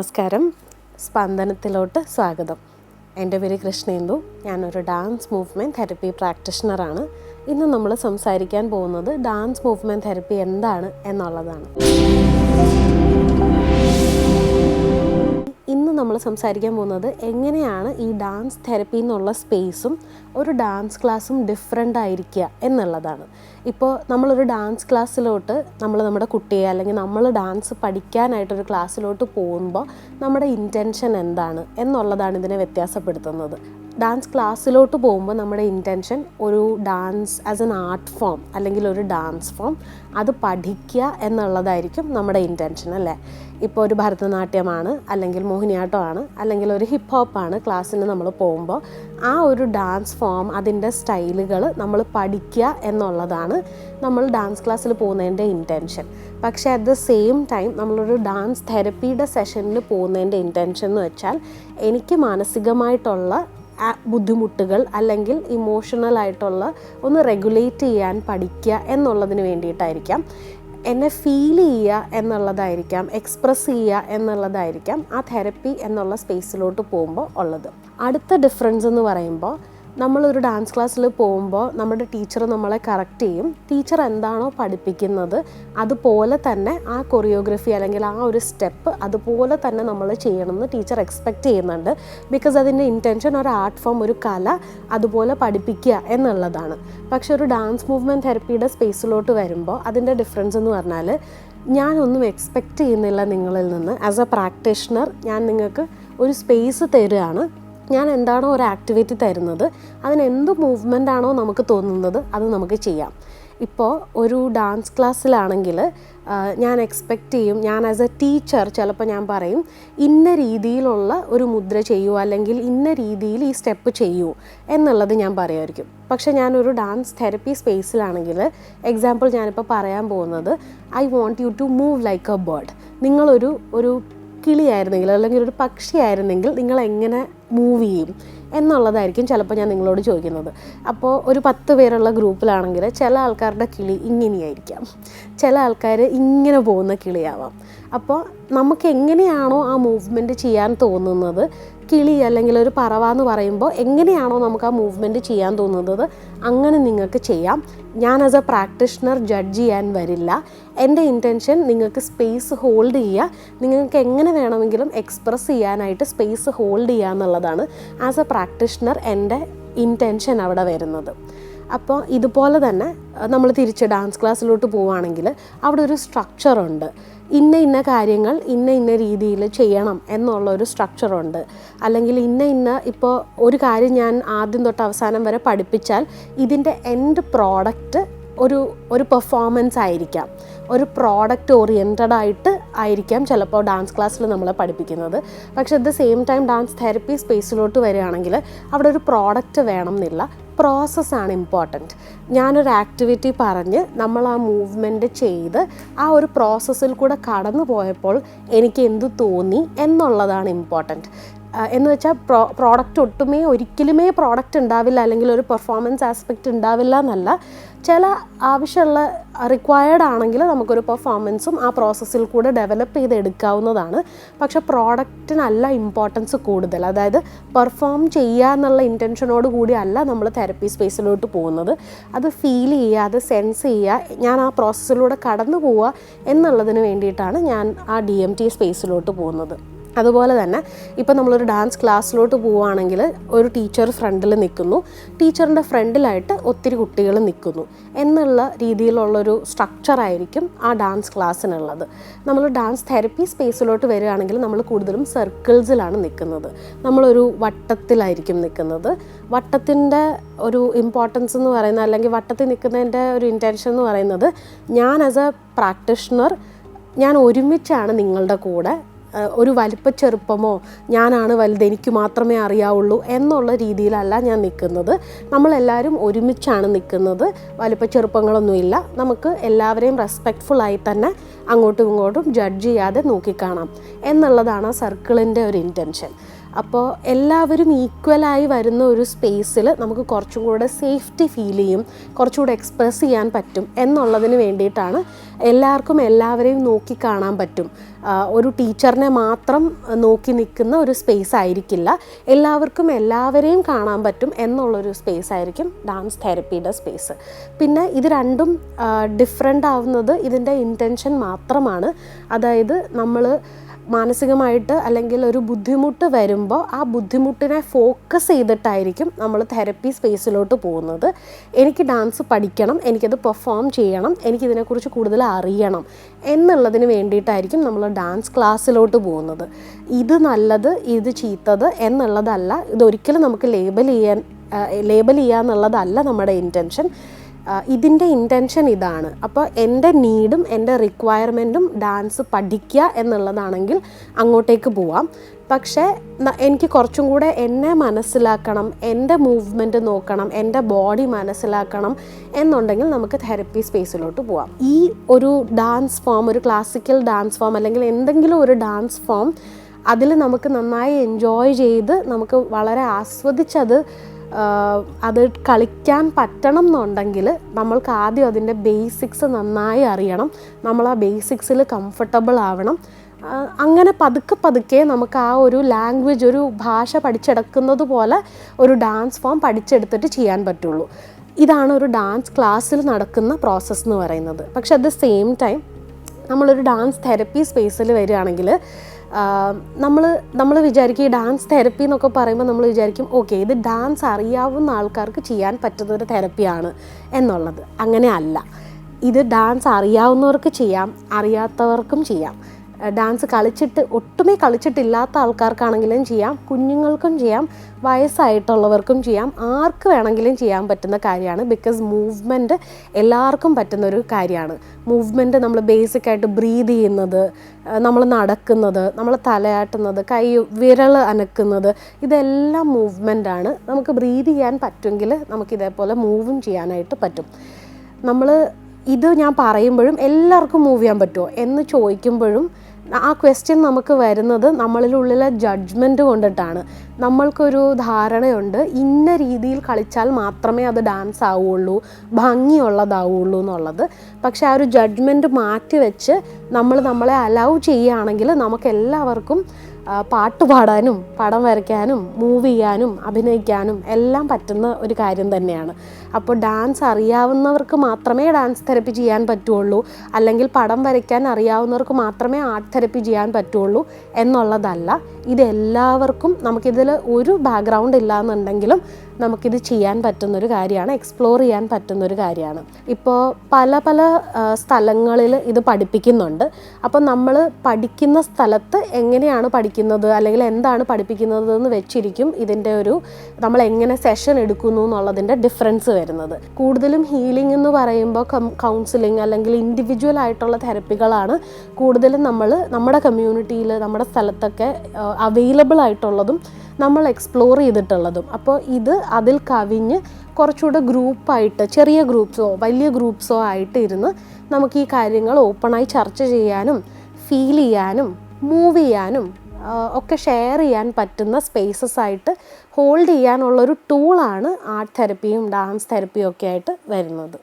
നമസ്കാരം. സ്പന്ദനത്തിലോട്ട് സ്വാഗതം. എന്റെ പേര് കൃഷ്ണേന്ദു. ഞാനൊരു ഡാൻസ് മൂവ്മെന്റ് തെറപ്പി പ്രാക്ടീഷണറാണ്. ഇന്ന് നമ്മൾ സംസാരിക്കാൻ പോകുന്നത് ഡാൻസ് മൂവ്മെന്റ് തെറപ്പി എന്താണ് എന്നുള്ളതാണ്. നമ്മൾ സംസാരിക്കാൻ പോകുന്നത് എങ്ങനെയാണ് ഈ ഡാൻസ് തെറപ്പി എന്നുള്ള സ്പേസും ഒരു ഡാൻസ് ക്ലാസ്സും ഡിഫറെന്റ് ആയിരിക്കുക എന്നുള്ളതാണ്. ഇപ്പോൾ നമ്മളൊരു ഡാൻസ് ക്ലാസ്സിലോട്ട് നമ്മൾ നമ്മുടെ കുട്ടിയെ അല്ലെങ്കിൽ നമ്മൾ ഡാൻസ് പഠിക്കാനായിട്ടൊരു ക്ലാസ്സിലോട്ട് പോകുമ്പോൾ നമ്മുടെ ഇന്റൻഷൻ എന്താണ് എന്നുള്ളതാണ് ഇതിനെ വ്യത്യാസപ്പെടുത്തുന്നത്. ഡാൻസ് ക്ലാസ്സിലോട്ട് പോകുമ്പോൾ നമ്മുടെ ഇന്റൻഷൻ ഒരു dance as an art form അല്ലെങ്കിൽ ഒരു ഡാൻസ് ഫോം അത് പഠിക്കുക എന്നുള്ളതായിരിക്കും നമ്മുടെ ഇന്റൻഷൻ അല്ലേ? ഇപ്പോൾ ഒരു ഭരതനാട്യമാണ് അല്ലെങ്കിൽ മോഹിനിയാട്ടമാണ് അല്ലെങ്കിൽ ഒരു ഹിപ്പ് ഹോപ്പാണ് ക്ലാസ്സിന് നമ്മൾ പോകുമ്പോൾ ആ ഒരു ഡാൻസ് ഫോം അതിന്റെ സ്റ്റൈലുകൾ നമ്മൾ പഠിക്കുക എന്നുള്ളതാണ് നമ്മൾ ഡാൻസ് ക്ലാസ്സിൽ പോകുന്നതിന്റെ ഇന്റൻഷൻ. പക്ഷേ അറ്റ് ദ സെയിം ടൈം നമ്മളൊരു ഡാൻസ് തെറപ്പിയുടെ സെഷനിൽ പോകുന്നതിന്റെ ഇന്റൻഷൻ എന്ന് വെച്ചാൽ എനിക്ക് മാനസികമായിട്ടുള്ള ബുദ്ധിമുട്ടുകൾ അല്ലെങ്കിൽ ഇമോഷണൽ ആയിട്ടുള്ള ഒന്ന് റെഗുലേറ്റ് ചെയ്യാൻ പഠിക്കുക എന്നുള്ളതിന് വേണ്ടിയിട്ടായിരിക്കാം. എന്നെ ഫീൽ ചെയ്യുക എന്നുള്ളതായിരിക്കാം എക്സ്പ്രസ് ചെയ്യുക എന്നുള്ളതായിരിക്കാം ആ തെറപ്പി എന്നുള്ള സ്പേസിലോട്ട് പോകുമ്പോൾ ഉള്ളത്. അടുത്ത ഡിഫറൻസ് എന്ന് പറയുമ്പോൾ നമ്മളൊരു ഡാൻസ് ക്ലാസ്സിൽ പോകുമ്പോൾ നമ്മുടെ ടീച്ചർ നമ്മളെ കറക്റ്റ് ചെയ്യും. ടീച്ചർ എന്താണോ പഠിപ്പിക്കുന്നത് അതുപോലെ തന്നെ ആ കൊറിയോഗ്രഫി അല്ലെങ്കിൽ ആ ഒരു സ്റ്റെപ്പ് അതുപോലെ തന്നെ നമ്മൾ ചെയ്യണമെന്ന് ടീച്ചർ എക്സ്പെക്റ്റ് ചെയ്യുന്നുണ്ട്. ബിക്കോസ് അതിന്റെ ഇന്റൻഷൻ ഒരു ആർട്ട് ഫോം ഒരു കല അതുപോലെ പഠിപ്പിക്കുക എന്നുള്ളതാണ്. പക്ഷെ ഒരു ഡാൻസ് മൂവ്മെന്റ് തെറപ്പിയുടെ സ്പേസിലോട്ട് വരുമ്പോൾ അതിന്റെ ഡിഫറൻസ് എന്ന് പറഞ്ഞാൽ ഞാനൊന്നും എക്സ്പെക്റ്റ് ചെയ്യുന്നില്ല നിങ്ങളിൽ നിന്ന്. ആസ് എ പ്രാക്ടീഷണർ ഞാൻ നിങ്ങൾക്ക് ഒരു സ്പേസ് തരികയാണ് ഞാൻ എന്താണോ ഒരു ആക്ടിവിറ്റി തരുന്നത് അതിന് എന്ത് മൂവ്മെന്റ് ആണോ നമുക്ക് തോന്നുന്നത് അത് നമുക്ക് ചെയ്യാം. ഇപ്പോൾ ഒരു ഡാൻസ് ക്ലാസ്സിലാണെങ്കിൽ ഞാൻ എക്സ്പെക്റ്റ് ചെയ്യും ഞാൻ ആസ് എ ടീച്ചർ ചിലപ്പോൾ ഞാൻ പറയും ഇന്ന രീതിയിലുള്ള ഒരു മുദ്ര ചെയ്യൂ അല്ലെങ്കിൽ ഇന്ന രീതിയിൽ ഈ സ്റ്റെപ്പ് ചെയ്യൂ എന്നുള്ളത് ഞാൻ പറയുമായിരിക്കും പക്ഷേ ഞാനൊരു ഡാൻസ് തെറപ്പി സ്പേസിലാണെങ്കിൽ എക്സാമ്പിൾ ഞാനിപ്പോൾ പറയാൻ പോകുന്നത് I want you to move like a bird നിങ്ങളൊരു ഒരു കിളിയായിരുന്നെങ്കിൽ അല്ലെങ്കിൽ ഒരു പക്ഷിയായിരുന്നെങ്കിൽ നിങ്ങൾ എങ്ങനെ മൂവ് ചെയ്യും എന്നുള്ളതായിരിക്കും ചിലപ്പോൾ ഞാൻ നിങ്ങളോട് ചോദിക്കുന്നത്. അപ്പോൾ ഒരു പത്ത് പേരുള്ള ഗ്രൂപ്പിലാണെങ്കിൽ ചില ആൾക്കാരുടെ കിളി ഇങ്ങനെയായിരിക്കാം. ചില ആൾക്കാർ ഇങ്ങനെ പോകുന്ന കിളിയാവാം. അപ്പോൾ നമുക്ക് എങ്ങനെയാണോ ആ മൂവ്മെന്റ് ചെയ്യാൻ തോന്നുന്നത് കിളി അല്ലെങ്കിൽ ഒരു പറവ എന്ന് പറയുമ്പോൾ എങ്ങനെയാണോ നമുക്ക് ആ മൂവ്മെന്റ് ചെയ്യാൻ തോന്നുന്നത് അങ്ങനെ നിങ്ങൾക്ക് ചെയ്യാം. ഞാൻ ആസ് എ പ്രാക്ടീഷണർ ജഡ്ജ് ചെയ്യാൻ വരില്ല. എന്റെ ഇന്റൻഷൻ നിങ്ങൾക്ക് സ്പേസ് ഹോൾഡ് ചെയ്യുക. നിങ്ങൾക്ക് എങ്ങനെ വേണമെങ്കിലും എക്സ്പ്രസ് ചെയ്യാനായിട്ട് സ്പേസ് ഹോൾഡ് ചെയ്യുക എന്നുള്ളതാണ് ആസ് എ പ്രാക്ടീഷണർ എന്റെ ഇന്റൻഷൻ അവിടെ വരുന്നത്. അപ്പോൾ ഇതുപോലെ തന്നെ നമ്മൾ തിരിച്ച് ഡാൻസ് ക്ലാസ്സിലോട്ട് പോവുകയാണെങ്കിൽ അവിടെ ഒരു സ്ട്രക്ചറുണ്ട് ഇന്ന ഇന്ന കാര്യങ്ങൾ ഇന്ന ഇന്ന രീതിയിൽ ചെയ്യണം എന്നുള്ള ഒരു സ്ട്രക്ചറുണ്ട് അല്ലെങ്കിൽ ഇന്ന ഇന്ന ഇപ്പോൾ ഒരു കാര്യം ഞാൻ ആദ്യം തൊട്ട് അവസാനം വരെ പഠിപ്പിച്ചാൽ ഇതിന്റെ എൻഡ് പ്രോഡക്റ്റ് ഒരു ഒരു പെർഫോമൻസ് ആയിരിക്കാം. ഒരു പ്രോഡക്റ്റ് ഓറിയന്റഡ് ആയിട്ട് ആയിരിക്കാം ചിലപ്പോൾ ഡാൻസ് ക്ലാസ്സിൽ നമ്മളെ പഠിപ്പിക്കുന്നത്. പക്ഷെ at the same time dance therapy സ്പേസിലോട്ട് വരികയാണെങ്കിൽ അവിടെ ഒരു പ്രോഡക്റ്റ് വേണം എന്നില്ല പ്രോസസ്സാണ് ഇമ്പോർട്ടന്റ് ഞാനൊരു ആക്ടിവിറ്റി പറഞ്ഞ് നമ്മൾ ആ മൂവ്മെന്റ് ചെയ്ത് ആ ഒരു പ്രോസസ്സിൽ കൂടെ കടന്നു പോയപ്പോൾ എനിക്ക് എന്തു തോന്നി എന്നുള്ളതാണ് ഇമ്പോർട്ടന്റ് എന്ന് വെച്ചാൽ പ്രോ പ്രോഡക്റ്റ് ഒട്ടുമേ ഒരിക്കലുമേ പ്രോഡക്റ്റ് ഉണ്ടാവില്ല അല്ലെങ്കിൽ ഒരു പെർഫോമൻസ് ആസ്പെക്റ്റ് ഉണ്ടാവില്ല എന്നല്ല. ചില ആവശ്യമുള്ള റിക്വയർഡ് ആണെങ്കിൽ നമുക്കൊരു പെർഫോമൻസും ആ പ്രോസസ്സിൽ കൂടെ ഡെവലപ്പ് ചെയ്ത് എടുക്കാവുന്നതാണ് പക്ഷേ പ്രോഡക്റ്റിനല്ല ഇമ്പോർട്ടൻസ് കൂടുതൽ. അതായത് പെർഫോം ചെയ്യുക എന്നുള്ള ഇന്റൻഷനോട് കൂടി അല്ല നമ്മൾ തെറപ്പി സ്പേസിലോട്ട് പോകുന്നത്. അത് ഫീൽ ചെയ്യുക അത് സെൻസ് ചെയ്യുക ഞാൻ ആ പ്രോസസ്സിലൂടെ കടന്നു പോവുക എന്നുള്ളതിന് വേണ്ടിയിട്ടാണ് ഞാൻ ആ ഡി എം ടി സ്പേസിലോട്ട് പോകുന്നത്. അതുപോലെ തന്നെ ഇപ്പോൾ നമ്മളൊരു ഡാൻസ് ക്ലാസ്സിലോട്ട് പോവുകയാണെങ്കിൽ ഒരു ടീച്ചർ ഫ്രണ്ടിൽ നിൽക്കുന്നു. ടീച്ചറിന്റെ ഫ്രണ്ടിലായിട്ട് ഒത്തിരി കുട്ടികൾ നിൽക്കുന്നു. എന്നുള്ള രീതിയിലുള്ളൊരു സ്ട്രക്ചറായിരിക്കും ആ ഡാൻസ് ക്ലാസ്സിനുള്ളത് നമ്മൾ ഡാൻസ് തെറപ്പി സ്പേസിലോട്ട് വരികയാണെങ്കിൽ നമ്മൾ കൂടുതലും സർക്കിൾസിലാണ് നിൽക്കുന്നത്. നമ്മളൊരു വട്ടത്തിലായിരിക്കും നിൽക്കുന്നത്. വട്ടത്തിന്റെ ഒരു ഇമ്പോർട്ടൻസ് എന്ന് പറയുന്നത് അല്ലെങ്കിൽ വട്ടത്തിൽ നിൽക്കുന്നതിന്റെ ഒരു ഇന്റൻഷൻ എന്ന് പറയുന്നത് ഞാൻ ആസ് എ പ്രാക്ടീഷണർ ഞാൻ ഒരുമിച്ചാണ് നിങ്ങളുടെ കൂടെ ഒരു വലിപ്പച്ചെറുപ്പമോ ഞാനാണ് വലുത് എനിക്ക് മാത്രമേ അറിയാവുള്ളൂ എന്നുള്ള രീതിയിലല്ല ഞാൻ നിൽക്കുന്നത്. നമ്മളെല്ലാവരും ഒരുമിച്ചാണ് നിൽക്കുന്നത്. വലിപ്പച്ചെറുപ്പങ്ങളൊന്നുമില്ല നമുക്ക് എല്ലാവരെയും റെസ്പെക്റ്റ്ഫുള്ളായി തന്നെ അങ്ങോട്ടും ഇങ്ങോട്ടും ജഡ്ജ് ചെയ്യാതെ നോക്കിക്കാണാം. എന്നുള്ളതാണ് ആ സർക്കിളിന്റെ ഒരു ഇന്റൻഷൻ അപ്പോൾ എല്ലാവരും ഈക്വലായി വരുന്ന ഒരു സ്പേസിൽ നമുക്ക് കുറച്ചും കൂടെ സേഫ്റ്റി ഫീൽ ചെയ്യും കുറച്ചുകൂടെ എക്സ്പ്രസ് ചെയ്യാൻ പറ്റും എന്നുള്ളതിന് വേണ്ടിയിട്ടാണ് എല്ലാവർക്കും എല്ലാവരെയും നോക്കി കാണാൻ പറ്റും. ഒരു ടീച്ചറിനെ മാത്രം നോക്കി നിൽക്കുന്ന ഒരു സ്പേസ് ആയിരിക്കില്ല. എല്ലാവർക്കും എല്ലാവരെയും കാണാൻ പറ്റും എന്നുള്ളൊരു സ്പേസ് ആയിരിക്കും ഡാൻസ് തെറപ്പിയുടെ സ്പേസ് പിന്നെ ഇത് രണ്ടും ഡിഫറെന്റ് ആവുന്നത് ഇതിന്റെ ഇന്റൻഷൻ മാത്രമാണ്. അതായത് നമ്മൾ മാനസികമായിട്ട് അല്ലെങ്കിൽ ഒരു ബുദ്ധിമുട്ട് വരുമ്പോൾ ആ ബുദ്ധിമുട്ടിനെ ഫോക്കസ് ചെയ്തിട്ടായിരിക്കും നമ്മൾ തെറപ്പി സ്പേസിലോട്ട് പോകുന്നത്. എനിക്ക് ഡാൻസ് പഠിക്കണം എനിക്കത് പെർഫോം ചെയ്യണം എനിക്കിതിനെക്കുറിച്ച് കൂടുതൽ അറിയണം എന്നുള്ളതിന് വേണ്ടിയിട്ടായിരിക്കും നമ്മൾ ഡാൻസ് ക്ലാസ്സിലോട്ട് പോകുന്നത്. ഇത് നല്ലത് ഇത് ചീത്തത് എന്നുള്ളതല്ല ഇതൊരിക്കലും നമുക്ക് ലേബൽ ചെയ്യാൻ ലേബൽ ചെയ്യുക എന്നുള്ളതല്ല നമ്മുടെ ഇന്റൻഷൻ ഇതിന്റെ ഇന്റൻഷൻ ഇതാണ്. അപ്പോൾ എന്റെ നീഡും എന്റെ റിക്വയർമെന്റും ഡാൻസ് പഠിക്കുക എന്നുള്ളതാണെങ്കിൽ അങ്ങോട്ടേക്ക് പോവാം. പക്ഷേ എനിക്ക് കുറച്ചും കൂടെ എന്നെ മനസ്സിലാക്കണം എന്റെ മൂവ്മെന്റ് നോക്കണം എന്റെ ബോഡി മനസ്സിലാക്കണം എന്നുണ്ടെങ്കിൽ നമുക്ക് തെറപ്പി സ്പേസിലോട്ട് പോവാം. ഈ ഒരു ഡാൻസ് ഫോം ഒരു ക്ലാസിക്കൽ ഡാൻസ് ഫോം അല്ലെങ്കിൽ എന്തെങ്കിലും ഒരു ഡാൻസ് ഫോം അതിൽ നമുക്ക് നന്നായി എൻജോയ് ചെയ്ത് നമുക്ക് വളരെ ആസ്വദിച്ചത് അത് കളിക്കാൻ പറ്റണം എന്നുണ്ടെങ്കിൽ നമ്മൾക്ക് ആദ്യം അതിന്റെ ബേസിക്സ് നന്നായി അറിയണം. നമ്മൾ ആ ബേസിക്സിൽ കംഫർട്ടബിൾ ആവണം. അങ്ങനെ പതുക്കെ പതുക്കെ നമുക്ക് ആ ഒരു ലാംഗ്വേജ് ഒരു ഭാഷ പഠിച്ചെടുക്കുന്നത് പോലെ ഒരു ഡാൻസ് ഫോം പഠിച്ചെടുത്തിട്ട് ചെയ്യാൻ പറ്റുള്ളൂ. ഇതാണ് ഒരു ഡാൻസ് ക്ലാസ്സിൽ നടക്കുന്ന പ്രോസസ്സ് എന്ന് പറയുന്നത്. പക്ഷെ അറ്റ് ദ സെയിം ടൈം നമ്മളൊരു ഡാൻസ് തെറപ്പി സ്പേസിൽ വരികയാണെങ്കിൽ നമ്മൾ നമ്മൾ വിചാരിക്കും ഈ ഡാൻസ് തെറപ്പി എന്നൊക്കെ പറയുമ്പോൾ നമ്മൾ വിചാരിക്കും ഓക്കെ ഇത് ഡാൻസ് അറിയാവുന്ന ആൾക്കാർക്ക് ചെയ്യാൻ പറ്റുന്ന ഒരു തെറപ്പിയാണ് എന്നുള്ളത്. അങ്ങനെ അല്ല. ഇത് ഡാൻസ് അറിയാവുന്നവർക്ക് ചെയ്യാം അറിയാത്തവർക്കും ചെയ്യാം. ഡാൻസ് കളിച്ചിട്ട് ഒട്ടുമേ കളിച്ചിട്ടില്ലാത്ത ആൾക്കാർക്കാണെങ്കിലും ചെയ്യാം. കുഞ്ഞുങ്ങൾക്കും ചെയ്യാം. വയസ്സായിട്ടുള്ളവർക്കും ചെയ്യാം. ആർക്ക് വേണമെങ്കിലും ചെയ്യാൻ പറ്റുന്ന കാര്യമാണ്. ബിക്കോസ് മൂവ്മെന്റ് എല്ലാവർക്കും പറ്റുന്ന ഒരു കാര്യമാണ്. മൂവ്മെന്റ് നമ്മൾ ബേസിക് ആയിട്ട് ബ്രീത് ചെയ്യുന്നത് നമ്മൾ നടക്കുന്നത് നമ്മൾ തലയാട്ടുന്നത് കൈ വിരൽ അനക്കുന്നത് ഇതെല്ലാം മൂവ്മെന്റാണ് നമുക്ക് ബ്രീത് ചെയ്യാൻ പറ്റുമെങ്കിൽ നമുക്ക് ഇതേപോലെ മൂവും ചെയ്യാനായിട്ട് പറ്റും. നമ്മൾ ഇത് ഞാൻ പറയുമ്പോഴും എല്ലാവർക്കും മൂവ് ചെയ്യാൻ പറ്റുമോ എന്ന് ചോദിക്കുമ്പോഴും ആ ക്വസ്റ്റ്യൻ നമുക്ക് വരുന്നത് നമ്മളിലുള്ളിലെ ജഡ്ജ്മെന്റ് കൊണ്ടിട്ടാണ്. നമ്മൾക്കൊരു ധാരണയുണ്ട്. ഇന്ന രീതിയിൽ കളിച്ചാൽ മാത്രമേ അത് ഡാൻസ് ആവുള്ളൂ ഭംഗിയുള്ളതാവുള്ളൂ എന്നുള്ളത്. പക്ഷെ ആ ഒരു ജഡ്ജ്മെന്റ് മാറ്റി വെച്ച് നമ്മൾ നമ്മളെ അലൗ ചെയ്യുകയാണെങ്കിൽ നമുക്കെല്ലാവർക്കും പാട്ട് പാടാനും പടം വരയ്ക്കാനും മൂവ് ചെയ്യാനും അഭിനയിക്കാനും എല്ലാം പറ്റുന്ന ഒരു കാര്യം തന്നെയാണ്. അപ്പോൾ ഡാൻസ് അറിയാവുന്നവർക്ക് മാത്രമേ ഡാൻസ് തെറപ്പി ചെയ്യാൻ പറ്റുള്ളൂ. അല്ലെങ്കിൽ പടം വരയ്ക്കാൻ അറിയാവുന്നവർക്ക് മാത്രമേ ആർട്ട് തെറപ്പി ചെയ്യാൻ പറ്റുള്ളൂ എന്നുള്ളതല്ല. ഇതെല്ലാവർക്കും നമുക്കിതിൽ ഒരു ബാക്ക്ഗ്രൗണ്ട് ഇല്ല എന്നുണ്ടെങ്കിലും നമുക്കിത് ചെയ്യാൻ പറ്റുന്നൊരു കാര്യമാണ് എക്സ്പ്ലോർ ചെയ്യാൻ പറ്റുന്നൊരു കാര്യമാണ്. ഇപ്പോൾ പല പല സ്ഥലങ്ങളിൽ ഇത് പഠിപ്പിക്കുന്നുണ്ട്. അപ്പോൾ നമ്മൾ പഠിക്കുന്ന സ്ഥലത്ത് എങ്ങനെയാണ് പഠിക്കുന്നത് അല്ലെങ്കിൽ എന്താണ് പഠിപ്പിക്കുന്നത് എന്ന് വെച്ചിരിക്കും ഇതിന്റെ ഒരു നമ്മൾ എങ്ങനെ സെഷൻ എടുക്കുന്നു എന്നുള്ളതിന്റെ ഡിഫറൻസ് വരുന്നത്. കൂടുതലും ഹീലിംഗ് എന്ന് പറയുമ്പോൾ കൗൺസിലിംഗ് അല്ലെങ്കിൽ ഇൻഡിവിജ്വൽ ആയിട്ടുള്ള തെറപ്പികളാണ് കൂടുതലും നമ്മൾ നമ്മുടെ കമ്മ്യൂണിറ്റിയിൽ നമ്മുടെ സ്ഥലത്തൊക്കെ അവൈലബിൾ ആയിട്ടുള്ളതും നമ്മൾ എക്സ്പ്ലോർ ചെയ്തിട്ടുള്ളതും. അപ്പോൾ ഇത് അതിൽ കവിഞ്ഞ് കുറച്ചുകൂടെ ഗ്രൂപ്പായിട്ട് ചെറിയ ഗ്രൂപ്പ്സോ വലിയ ഗ്രൂപ്പ്സോ ആയിട്ട് ഇരുന്ന് നമുക്ക് ഈ കാര്യങ്ങൾ ഓപ്പണായി ചർച്ച ചെയ്യാനും ഫീൽ ചെയ്യാനും മൂവ് ചെയ്യാനും ഒക്കെ ഷെയർ ചെയ്യാൻ പറ്റുന്ന സ്പേസസ് ആയിട്ട് ഹോൾഡ് ചെയ്യാനുള്ളൊരു ടൂളാണ് ആർട്ട് തെറപ്പിയും ഡാൻസ് തെറപ്പിയും ഒക്കെ ആയിട്ട് വരുന്നത്.